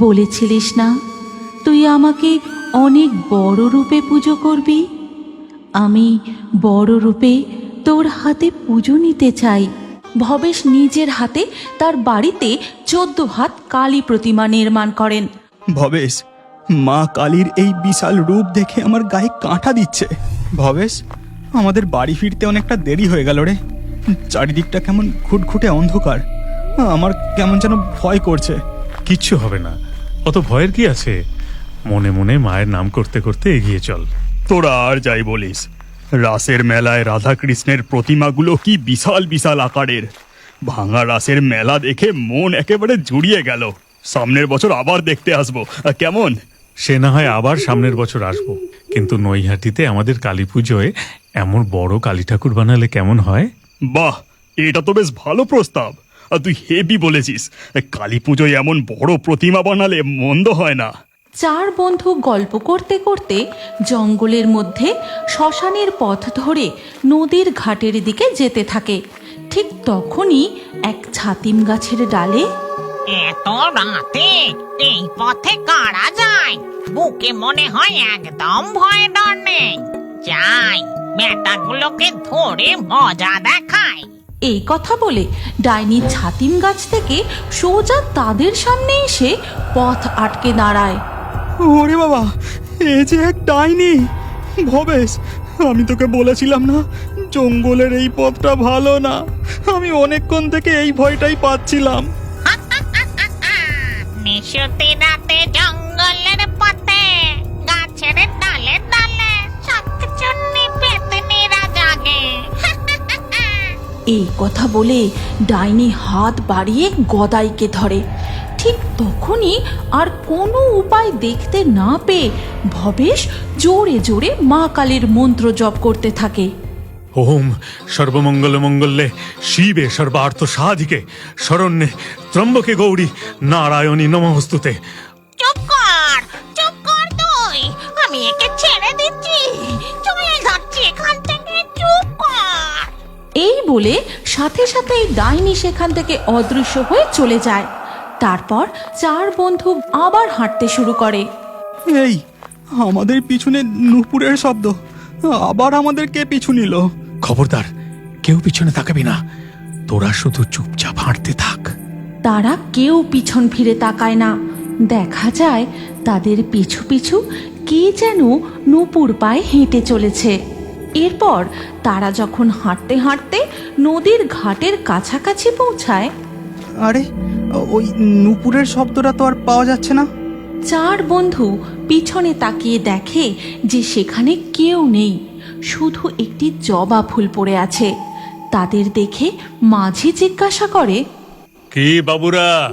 বলেছিলিস না? তুই আমাকে অনেক বড় রূপে পুজো করবি? আমি বড় রূপে তোর হাতে পুজো নিতে চাই। ভবেশ নিজের হাতে তার বাড়িতে চোদ্দ হাত কালী প্রতিমা নির্মাণ করেন। ভবেশ মা কালীর এই বিশাল রূপ দেখে আমার গায়ে কাঁটা দিচ্ছে। ভবেশ আমাদের বাড়ি ফিরতে অনেকটা দেরি হয়ে গেল রে। চারিদিকটা কেমন ঘুটঘুটে অন্ধকার। আমার কেমন যেন ভয় করছে। কিচ্ছু হবে না। অত ভয়ের কি আছে? মনে মনে মায়ের নাম করতে করতে এগিয়ে চল। তোরা আর যাই বলিস। রাসের মেলায় রাধা কৃষ্ণের প্রতিমাগুলো কি বিশাল বিশাল আকারের। ভাঙা রাসের মেলা দেখে মন একেবারে জুড়িয়ে গেল। সামনের বছর আবার দেখতে আসব। কেমন? সে না হয় আবার সামনের বছর আসব। কিন্তু নৈহাটিতে আমাদের কালী পুজোয় এমন বড় কালী ঠাকুর বানালে কেমন হয়? বাহ এটা তো বেশ ভালো প্রস্তাব। আর তুই হেভি বলেছিস। কালী পুজোয় এমন বড় প্রতিমা বানালে মন্দ হয় না। চার বন্ধু গল্প করতে করতে জঙ্গলের মধ্যে শ্মশানের পথ ধরে নদীর ঘাটের দিকে যেতে থাকে। ঠিক তখনই এক ছাতিম গাছের ডালে এত রাতে এই পথে কারা যায়? বুকে মনে হয় একদম ভয় ডর নেই। যাই বেটাগুলোকে ধরে মজা দেখায় এই কথা বলে ডাইনি ছাতিম গাছ থেকে সোজা তাদের সামনে এসে পথ আটকে দাঁড়ায়। ওরে বাবা এ যে এক ডাইনি। ভবেশ আমি তোকে বলেছিলাম না জঙ্গলের এই পথটা ভালো না। আমি অনেকক্ষণ থেকে এই ভয়টাই পাচ্ছিলাম। নিশুতি রাতে জঙ্গলের এই কথা বলে ডাইনি হাত বাড়িয়ে গদাইকে ধরে। ঠিক তখনই আর কোনো উপায় দেখতে না পেয়ে ভবেশ জোরে জোরে মা কালীর মন্ত্র জপ করতে থাকে। ওম সর্বমঙ্গল মঙ্গলে শিবে সর্বার্থ সাধিকে শরণ্যে ত্রম্বকে গৌরী নারায়ণী নমস্তুতে। চুপ কর চুপ কর তুই। আমি একে এই বলে সাথে সাথেই ডাইনি সেখান থেকে অদৃশ্য হয়ে চলে যায়। তারপর চার বন্ধু আবার হাঁটতে শুরু করে। এই আমাদের পিছনে নুপুরের শব্দ। আবার আমাদের কে পিছু নিল? খবরদার কেউ পিছনে তাকাবি না। তোরা শুধু চুপচাপ হাঁটতে থাক। তারা কেউ পিছন ফিরে তাকায় না। দেখা যায় তাদের পিছু পিছু কে যেন নূপুর পায়ে হেঁটে চলেছে। এরপর তারা যখন হাঁটতে হাঁটতে নদীর ঘাটের কাছাকাছি পৌঁছায় আরে ওই নুপুরের শব্দটা তো আর পাওয়া যাচ্ছে না। চার বন্ধু পিছনে তাকিয়ে দেখে যে সেখানে কেউ নেই শুধু একটি জবা ফুল পড়ে আছে। তাদের দেখে মাঝি জিজ্ঞাসা করে কি বাবুরা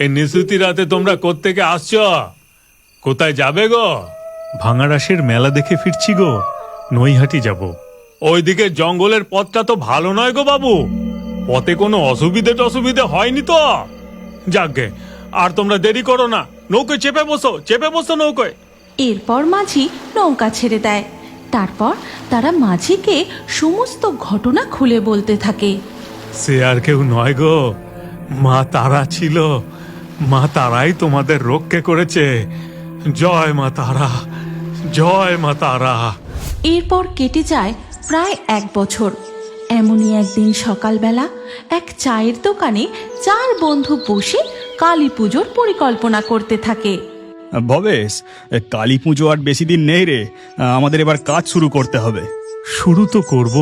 এই নিশুতি রাতে তোমরা কোত্থেকে আসছ? কোথায় যাবে গো? ভাঙারাসের মেলা দেখে ফিরছি গো। নৈহাটি যাব। ওইদিকে জঙ্গলের পথটা তো ভালো নয় গো বাবু। পথে কোনো অসুবিধে টসুবিধে হয়নি তো। যাকগে আর তোমরা দেরি করো না। নৌকোয় চেপে বসো চেপে বসো নৌকোয়। এরপর মাঝি নৌকা ছেড়ে দেয়। তারপর তারা মাঝিকে সমস্ত ঘটনা খুলে বলতে থাকে। সে আর কেউ নয় গো। মা তারা ছিল। মা তারাই তোমাদের রক্ষে করেছে। জয় মা তারা জয় মা তারা। এরপর কেটে যায় প্রায় এক বছর। এমনই একদিন সকালবেলা এক চায়ের দোকানে চার বন্ধু বসে কালী পুজোর পরিকল্পনা করতে থাকে। ভবেশ কালী পুজো আর বেশি দিন নেই রে। আমাদের এবার কাজ শুরু করতে হবে। শুরু তো করব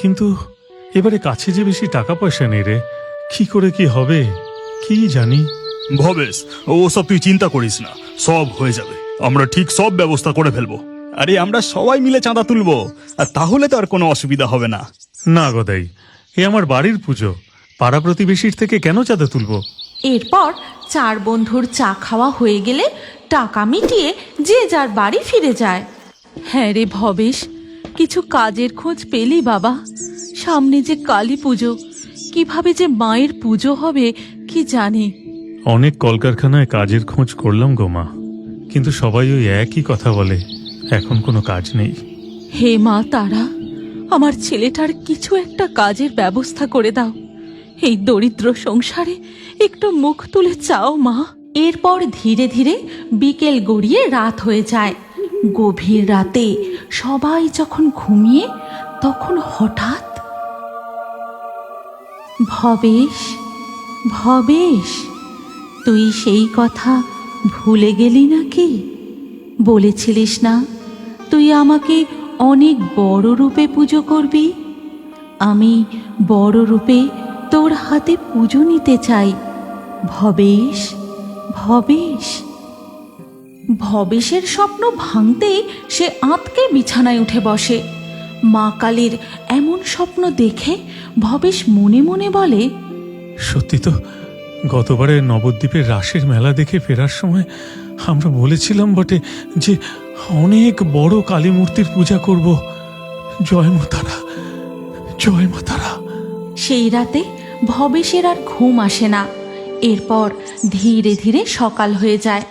কিন্তু এবারে কাছে যে বেশি টাকা পয়সা নেই রে কি করে কি হবে? কি জানি? ভবেশ ও সব তুই চিন্তা করিস না সব হয়ে যাবে। আমরা ঠিক সব ব্যবস্থা করে ফেলব। আরে আমরা সবাই মিলে চাঁদা তুলবো। আর তাহলে তো আর কোনো অসুবিধা হবে না। না গদাই এ আমার বাড়ির পুজো। পাড়া প্রতিবেশীর থেকে কেন চাঁদা তুলবো? এরপর চার বন্ধুর চা খাওয়া হয়ে গেলে টাকা মিটিয়ে যে যার বাড়ি ফিরে যায়। হ্যাঁ রে ভবেশ কিছু কাজের খোঁজ পেলি বাবা। সামনে যে কালী পুজো কীভাবে যে মায়ের পুজো হবে কি জানি। অনেক কলকারখানায় কাজের খোঁজ করলাম গো মা কিন্তু সবাই ওই একই কথা বলে। এখন কোনো কাজ নেই। হে মা তারা, আমার ছেলেটার কিছু একটা কাজের ব্যবস্থা করে দাও। এই দরিদ্র সংসারে একটু মুখ তুলে চাও মা। এরপর ধীরে ধীরে বিকেল গড়িয়ে রাত হয়ে যায়। গভীর রাতে সবাই যখন ঘুমিয়ে, তখন হঠাৎ ভবেশ ভবেশ, তুই সেই কথা ভুলে গেলি নাকি? বলেছিলিস না? তুই আমাকে অনেক বড় রূপে পুজো করবি? আমি বড় রূপে তোর হাতে পুজো নিতে চাই। ভবেশ ভবেশ। ভবেশের স্বপ্ন ভাঙতে সে আঁতকে বিছানায় উঠে বসে। মা কালীর এমন স্বপ্ন দেখে ভবেশ মনে মনে বলে, সত্যি তো গতবারে নবদ্বীপের রাসের মেলা দেখে ফেরার সময় আমরা বলেছিলাম বটে যে অনেক বড় কালী মূর্তির পূজা করব। জয় মা তারা জয় মা তারা। সেই রাতে ভবেশের আর ঘুম আসে না। এরপর ধীরে ধীরে সকাল হয়ে যায়।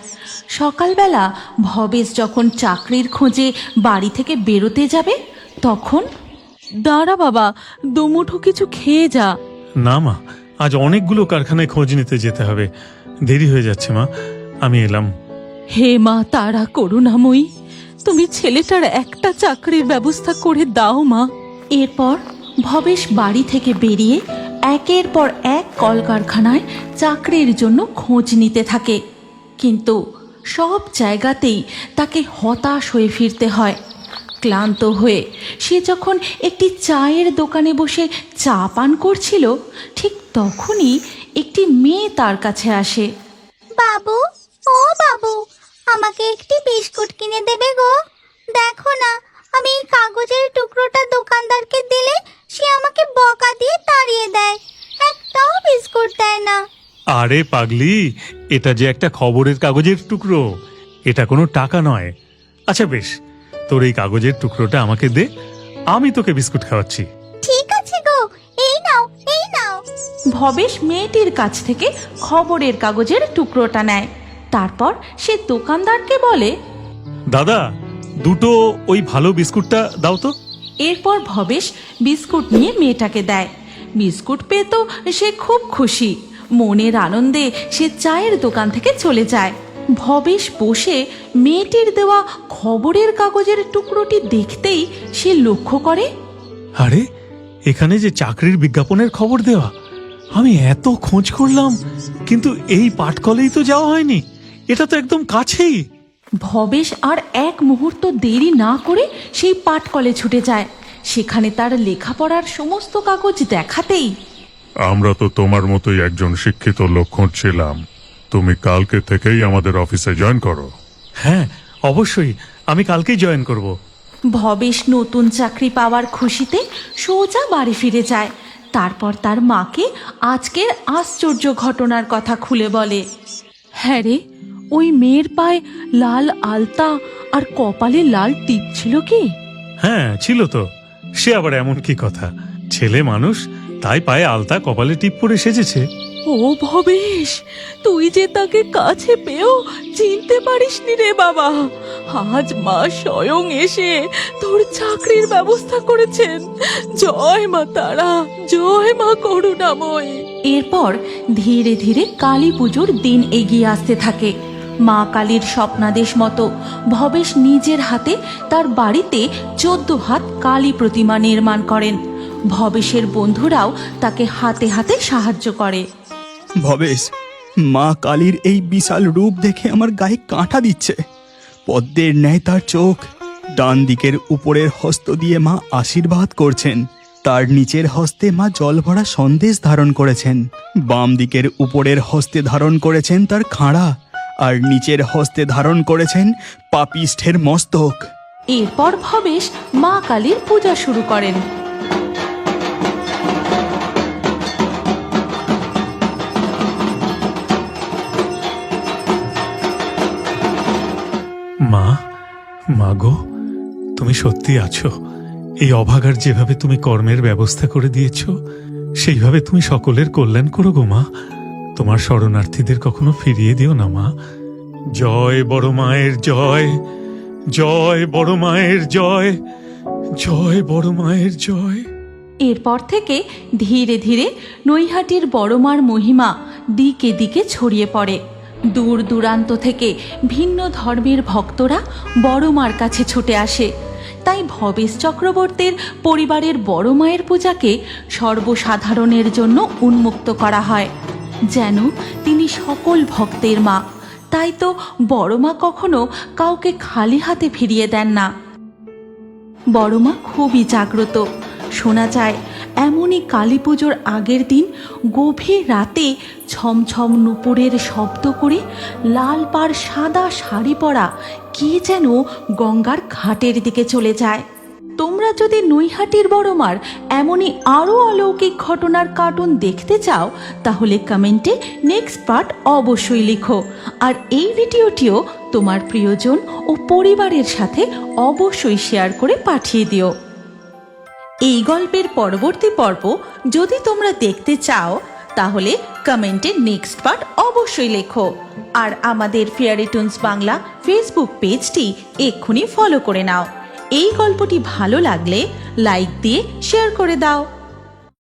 সকালবেলা ভবেশ যখন চাকরির খোঁজে বাড়ি থেকে বেরোতে যাবে তখন দাঁড়া বাবা দুমুঠো কিছু খেয়ে যা। না মা আজ অনেকগুলো কারখানায় খোঁজ নিতে যেতে হবে। দেরি হয়ে যাচ্ছে মা আমি এলাম। হে মা তারা করুণাময়ী। তুমি ছেলেটার একটা চাকরির ব্যবস্থা করে দাও, মা। এরপর ভবেশ বাড়ি থেকে বেরিয়ে একের পর এক কলকারখানায় চাকরির জন্য খোঁজ নিতে থাকে। কিন্তু সব জায়গাতেই তাকে হতাশ হয়ে ফিরতে হয়। ক্লান্ত হয়ে সে যখন একটি চায়ের দোকানে বসে চা পান করছিল, ঠিক তখনই একটি মেয়ে তার কাছে আসে। বাবু, ও বাবু আমাকে একটি বিস্কুট কিনে দেবে গো। দেখো না আমি এই কাগজের টুকরোটা দোকানদারকে দিলে সে আমাকে বকা দিয়ে তাড়িয়ে দেয়। একটাও বিস্কুট দেয় না। আরে পাগলি এটা যে একটা খবরের কাগজের টুকরো এটা কোনো টাকা নয়। আচ্ছা বেশ তোর এই কাগজের টুকরোটা আমাকে দে আমি তোকে বিস্কুট খাওয়াচ্ছি। ঠিক আছে গো এই নাও এই নাও। ভবেশ মেয়েটির কাছ থেকে খবরের কাগজের টুকরোটা নেয়। তারপর সে দোকানদারকে বলে দাদা দুটো ওই ভালো বিস্কুটটা দাও তো। এরপর ভবেশ বিস্কুট নিয়ে মেয়েটাকে দেয়। বিস্কুট পেয়ে তো সে খুব খুশি। মনের আনন্দে সে চায়ের দোকান থেকে চলে যায়। ভবেশ বসে মেয়েটির দেওয়া খবরের কাগজের টুকরোটি দেখতেই সে লক্ষ্য করে আরে এখানে যে চাকরির বিজ্ঞাপনের খবর দেওয়া আমি এত খোঁজ করলাম কিন্তু এই পাটকলেই তো যাওয়া হয়নি। এটা তো একদম কাছেই। ভবেশ আর এক মুহূর্ত দেরি না করে সেই পাটকলে ছুটে যায়। সেখানে তার লেখাপড়ার সমস্ত কাগজ দেখাতেই। আমরা তো তোমার মতোই একজন শিক্ষিত লোক খুঁজছিলাম তুমি কালকে থেকেই আমাদের অফিসে জয়েন করো। হ্যাঁ অবশ্যই। আমি কালকেই জয়েন করব। ভবেশ নতুন চাকরি পাওয়ার খুশিতে সোজা বাড়ি ফিরে যায়। তারপর তার মাকে আজকের আশ্চর্য ঘটনার কথা খুলে বলে। হ্যাঁ রে ওই মেয়ের পায়ে লাল আলতা আর কপালে লাল টিপ ছিল কি? হ্যাঁ ছিল তো। সে আবার এমন কি কথা? ছেলে মানুষ তাই পায়ে আলতা কপালে টিপ পরে সেজেছে। ও ভবেশ তুই যে তাকে কাছে পেয়েও চিনতে পারিসনি রে বাবা। আজ মা স্বয়ং এসে তোর চাকরির ব্যবস্থা করেছেন। জয় মা তারা জয় মা করুণাময়। এরপর ধীরে ধীরে কালী পুজোর দিন এগিয়ে আসতে থাকে। মা কালীর স্বপ্নাদেশ মতো ভবেশ নিজের হাতে তার বাড়িতে চোদ্দ হাত কালী প্রতিমা নির্মাণ করেন। ভবেশের বন্ধুরাও তাকে হাতে হাতে সাহায্য করে। ভবেশ, মা কালীর এই বিশাল রূপ দেখে আমার গায়ে কাঁটা দিচ্ছে। পদ্মের ন্যায় তার চোখ ডান দিকের উপরের হস্ত দিয়ে মা আশীর্বাদ করছেন। তার নিচের হস্তে মা জল ভরা সন্দেশ ধারণ করেছেন। বাম দিকের উপরের হস্তে ধারণ করেছেন তার খাঁড়া। আর নিচের হস্তে ধারণ করেছেন পাপিষ্ঠের মস্তক। এরপর ভবেশ মা কালীর পূজা শুরু করেন। মা মা গো তুমি সত্যি আছো? এই অভাগার যেভাবে তুমি কর্মের ব্যবস্থা করে দিয়েছ সেইভাবে তুমি সকলের কল্যাণ করো গো মা। তোমার শরণার্থীদের কখনো ফিরিয়ে দিও না, মা। জয় বড় মায়ের জয় জয় বড় মায়ের জয় জয় বড় মায়ের জয়। এরপর থেকে ধীরে ধীরে নৈহাটির বড়মার মহিমা দিকে দিকে ছড়িয়ে পড়ে। দূর দূরান্ত থেকে ভিন্ন ধর্মের ভক্তরা বড় মার কাছে ছুটে আসে। তাই ভবেশ চক্রবর্তীর পরিবারের বড় মায়ের পূজাকে সর্বসাধারণের জন্য উন্মুক্ত করা হয়। যেন তিনি সকল ভক্তের মা। তাই তো বড় মা কখনো কাউকে খালি হাতে ফিরিয়ে দেন না। বড়মা খুবই জাগ্রত। শোনা যায়, এমনই কালী পুজোর আগের দিন গভীর রাতে ছমছম নুপুরের শব্দ করে লাল পাড় সাদা শাড়ি পরা কে যেন গঙ্গার ঘাটের দিকে চলে যায়। তোমরা যদি নৈহাটির বড়মার এমনই আরও অলৌকিক ঘটনার কার্টুন দেখতে চাও, তাহলে কমেন্টে নেক্সট পার্ট অবশ্যই লিখো। আর এই ভিডিওটিও তোমার প্রিয়জন ও পরিবারের সাথে অবশ্যই শেয়ার করে পাঠিয়ে দিও। এই গল্পের পরবর্তী পর্ব যদি তোমরা দেখতে চাও, তাহলে কমেন্টে নেক্সট পার্ট অবশ্যই লেখো। আর আমাদের ফেয়ারি টুনস বাংলা ফেসবুক পেজটি এক্ষুনি ফলো করে নাও। এই গল্পটি ভালো লাগলে লাইক দিয়ে শেয়ার করে দাও।